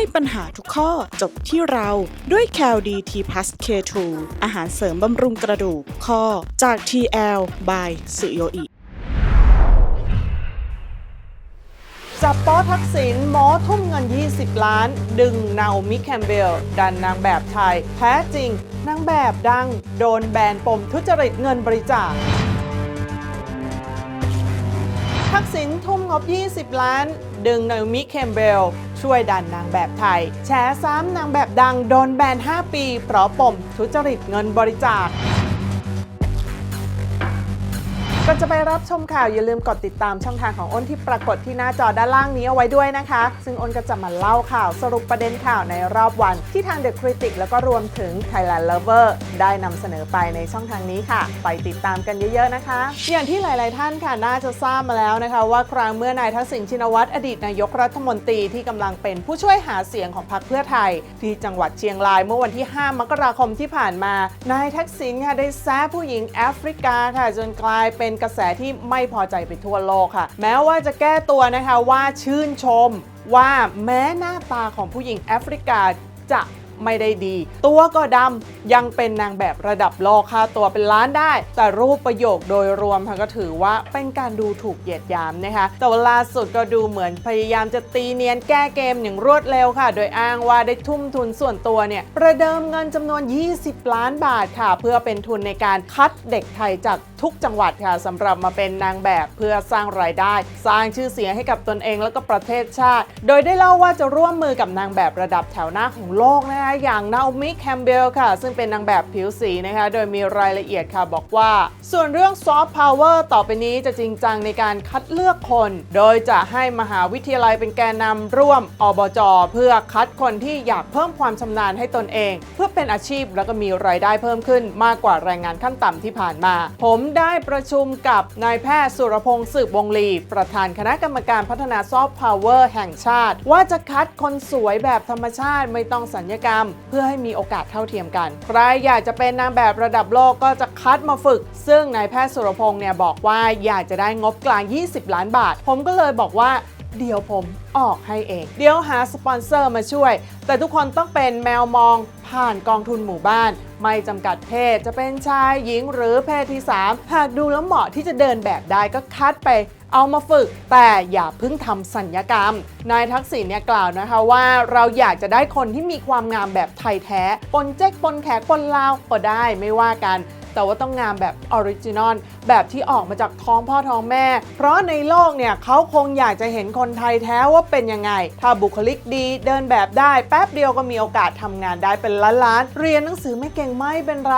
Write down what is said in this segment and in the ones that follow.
ให้ปัญหาทุกข้อจบที่เราด้วย c a l d t p l u s K2 อาหารเสริมบำรุงกระดูกข้อจาก TL by สุโยอิจับป๊ทักษิณหมอทุ่มเงิน 20 ล้าน ดึงนาโอมิแคมเบล ดันนางแบบไทยแท้จริง นางแบบดัง โดนแบนปมทุจริตเงินบริจาค ทักษิณทุ่มงบ 20 ล้าน ดึงนาโอมิแคมเบล ช่วยดันนางแบบไทยแฉซ้ำนางแบบดังโดนแบน 5 ปี เพราะปมทุจริตเงินบริจาค ก่อนจะไปรับชมข่าวอย่าลืมกดติดตามช่องทางของอ้นที่ปรากฏที่หน้าจอด้านล่างนี้เอาไว้ด้วยนะคะ ซึ่งอ้นก็จะมาเล่าข่าวสรุปประเด็นข่าวในรอบวัน ที่ทาง The Critic แล้วก็รวมถึง Thailand Lover ได้นำเสนอไปในช่องทางนี้ค่ะ ไปติดตามกันเยอะๆนะคะ อย่างที่หลายๆท่านค่ะน่าจะทราบมาแล้วนะคะ ว่าครั้งเมื่อนายทักษิณชินวัตรอดีตนายกรัฐมนตรีที่กำลังเป็นผู้ช่วยหาเสียงของพรรคเพื่อไทย ที่จังหวัดเชียงรายเมื่อวันที่ 5 มกราคมที่ผ่านมานายทักษิณค่ะได้แซะผู้หญิงแอฟริกาค่ะจนกลายเป็นกระแสที่ไม่พอใจไปทั่วโลกค่ะ แม้ว่าจะแก้ตัวนะคะว่าชื่นชมว่าแม้หน้าตาของผู้หญิงแอฟริกาจะ ไม่ได้ดี ตัวก็ดำยังเป็นนางแบบระดับโลกค่าตัวเป็นล้านได้ แต่รูปประโยคโดยรวมค่ะก็ถือว่าเป็นการดูถูกเหยียดยามนะคะแต่วลาสุดก็ดูเหมือนพยายามจะตีเนียนแก้เกมอย่างรวดเร็วค่ะ โดยอ้างว่าได้ทุ่มทุนส่วนตัวเนี่ยประเดิมเงินจำนวน 20 ล้านบาทค่ะ เพื่อเป็นทุนในการคัดเด็กไทยจากทุกจังหวัดค่ะสำหรับมาเป็นนางแบบเพื่อสร้างรายได้ สร้างชื่อเสียงให้กับตนเองแล้วก็ประเทศชาติ โดยได้เล่าว่าจะร่วมมือกับนางแบบระดับแถวหน้าของโลกนะคะอย่างนาอมิแคมเบลค่ะ ซึ่งเป็นนางแบบผิวสีนะคะ โดยมีรายละเอียดค่ะบอกว่า ส่วนเรื่องซอฟต์พาวเวอร์ต่อไปนี้จะจริงจังในการคัดเลือกคน โดยจะให้มหาวิทยาลัยเป็นแกนนำร่วมอบจเพื่อคัดคนที่อยากเพิ่มความชำนาญให้ตนเอง เพื่อเป็นอาชีพแล้วก็มีรายได้เพิ่มขึ้นมากกว่าแรงงานขั้นต่ำที่ผ่านมา ผมได้ประชุมกับนายแพทย์สุรพงศ์สืบวงลีประธานคณะกรรมการพัฒนาซอฟต์พาวเวอร์แห่งชาติ ว่าจะคัดคนสวยแบบธรรมชาติไม่ต้องสัญญกรรมเพื่อให้มีโอกาสเท่าเทียมกัน ใครอยากจะเป็นนางแบบระดับโลกก็จะคัดมาฝึก ซึ่งนายแพทย์สุรพงศ์เนี่ยบอกว่าอยากจะได้งบกลาง 20 ล้านบาท ผมก็เลยบอกว่าเดี๋ยวผมออกให้เอง เดี๋ยวหาสปอนเซอร์มาช่วย แต่ทุกคนต้องเป็นแมวมองผ่านกองทุนหมู่บ้าน ไม่จำกัดเพศจะเป็นชายหญิงหรือเพศที่ 3 หากดูแล้วเหมาะที่จะเดินแบบได้ก็คัดไป เอามาฝึกแต่อย่าเพิ่งทำสัญญกรรม นายทักษิณเนี่ยกล่าวนะคะว่าเราอยากจะได้คนที่มีความงามแบบไทยแท้ ปนเจ๊กปนแขกปนลาวก็ได้ไม่ว่ากัน แต่ว่าต้องงามแบบออริจินอลแบบที่ออกมาจากท้องพ่อท้องแม่ เพราะในโลกเนี่ยเขาคงอยากจะเห็นคนไทยแท้ว่าเป็นยังไง ถ้าบุคลิกดีเดินแบบได้ แป๊บเดียวก็มีโอกาสทำงานได้เป็นล้านๆเรียนหนังสือไม่เก่งไม่เป็นไร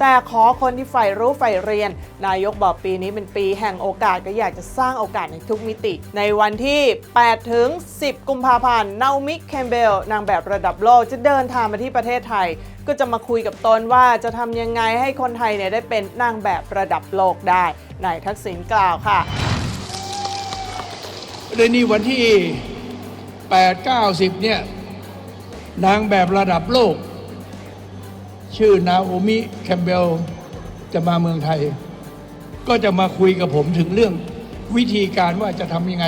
แต่ขอคนที่ใฝ่รู้ใฝ่เรียน นายกบอกปีนี้เป็นปีแห่งโอกาสก็อยากจะสร้างโอกาสในทุกมิติ ในวันที่ 8 ถึง 10 กุมภาพันธ์นามิแคมเบลนางแบบระดับโลกจะเดินทางมาที่ประเทศไทย ก็จะมาคุยกับตนว่าจะทำยังไงให้คนไทยเนี่ยได้เป็นนางแบบระดับโลกได้นายทักษิณกล่าวค่ะในนี่วันที่ 8 9 10เนี่ยนางแบบระดับโลก ชื่อนาโอมิแคมเบลจะมาเมืองไทย ก็จะมาคุยกับผมถึงเรื่องวิธีการว่าจะทำยังไง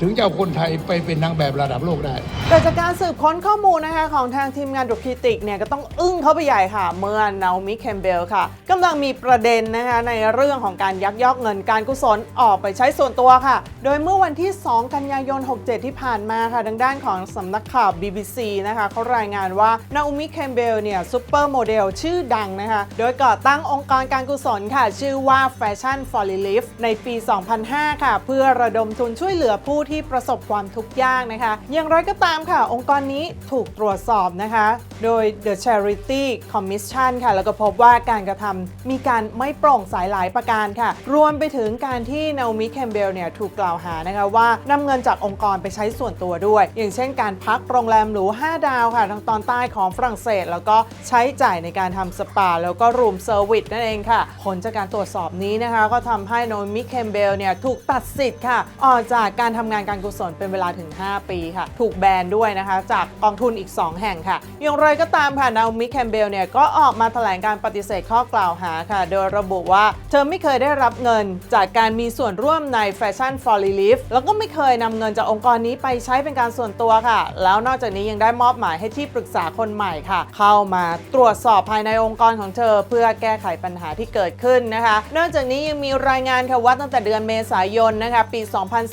ถึงจะเอาคนไทยไปเป็นนางแบบระดับโลกได้ แต่จากการสืบค้นข้อมูลนะคะของทางทีมงานดูคิติกเนี่ยก็ต้องอึ้งเข้าไปใหญ่ค่ะ เมื่อนามิแคมเบลค่ะกำลังมีประเด็นนะคะในเรื่องของการยักยอกเงินการกุศลออกไปใช้ส่วนตัวค่ะ โดยเมื่อวันที่ 2 กันยายน 67 ที่ผ่านมาค่ะทางด้านของสำนักข่าว BBC นะคะเขารายงานว่านามิแคมเบลเนี่ยซูเปอร์โมเดลชื่อดังนะคะโดยก่อตั้งองค์กรการกุศลค่ะ ชื่อว่า Fashion for Relief ในปี 2005 ค่ะ เพื่อระดมทุนช่วยเหลือผู้ที่ประสบความทุกข์ยากนะคะ อย่างไรก็ตามค่ะ องค์กรนี้ถูกตรวจสอบนะคะ โดย The Charity Commission ค่ะ แล้วก็พบว่าการกระทำมีการไม่โปร่งใสหลายประการค่ะ รวมไปถึงการที่นาโอมิแคมเบลเนี่ยถูกกล่าวหานะคะว่านำเงินจากองค์กรไปใช้ส่วนตัวด้วย อย่างเช่นการพักโรงแรมหรู 5 ดาวค่ะ ทางตอนใต้ของฝรั่งเศส แล้วก็ใช้จ่ายในการทำสปา แล้วก็รูมเซอร์วิสนั่นเองค่ะ ผลจากการตรวจสอบนี้นะคะ ก็ทำให้นาโอมิแคมเบลเนี่ยถูกตัดสิทธิ์ค่ะ ออกจากการทำงานานการกุศลเป็นเวลาถึง 5 ปีค่ะ ถูกแบนด้วยนะคะ จากกองทุนอีก 2 แห่งค่ะ อย่างไรก็ตามค่ะนาโอมิแคมเบลเนี่ยก็ออกมาแถลงการปฏิเสธข้อกล่าวหาค่ะ โดยระบุว่าเธอไม่เคยได้รับเงิน จากการมีส่วนร่วมใน Fashion for Relief แล้วก็ไม่เคยนำเงินจากองค์กรนี้ไปใช้เป็นการส่วนตัวค่ะ แล้วนอกจากนี้ยังได้มอบหมายให้ที่ปรึกษาคนใหม่ค่ะ เข้ามาตรวจสอบภายในองค์กรของเธอ เพื่อแก้ไขปัญหาที่เกิดขึ้นนะคะ นอกจากนี้ยังมีรายงานค่ะว่าตั้งแต่เดือนเมษายนนะคะปี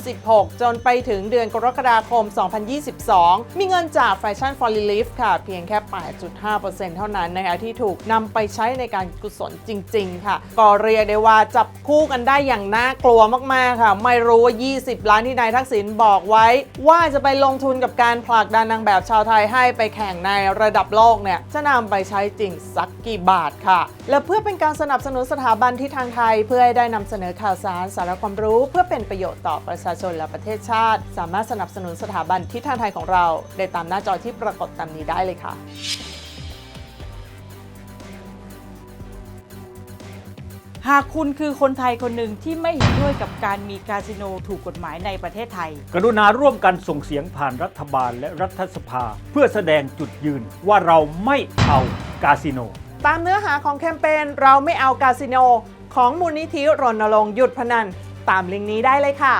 2016 จนไปถึงเดือนกรกฎาคม 2022 มีเงินจาก Fashion for Relief ค่ะ เพียงแค่ 8.5%เท่านั้นนะคะที่ถูกนำไปใช้ในการกุศลจริง ๆ ค่ะ ก็เรียกได้ว่าจับคู่กันได้อย่างน่ากลัวมาก ๆ ค่ะ ไม่รู้ว่า 20 ล้านที่นายทักษิณบอกไว้ ว่าจะไปลงทุนกับการผลักดันนางแบบชาวไทยให้ไปแข่งในระดับโลกเนี่ยจะนำไปใช้จริงสักกี่บาทค่ะ และเพื่อเป็นการสนับสนุนสถาบันที่ทางไทย เพื่อให้ได้นำเสนอข่าวสารสาระความรู้ เพื่อเป็นประโยชน์ต่อประชาชนและประเทศชาติ สามารถสนับสนุนสถาบันที่ทางไทยของเรา ได้ตามหน้าจอที่ปรากฏตามนี้ได้เลยค่ะหากคุณคือคนไทยคนหนึ่งที่ไม่เห็นด้วยกับการมีคาสิโนถูกกฎหมายในประเทศไทย กรุณาร่วมกันส่งเสียงผ่านรัฐบาลและรัฐสภา เพื่อแสดงจุดยืนว่าเราไม่เอากาสิโน ตามเนื้อหาของแคมเปญเราไม่เอากาสิโน ของมูลนิธิรณรงค์หยุดพนัน ตามลิงก์นี้ได้เลยค่ะ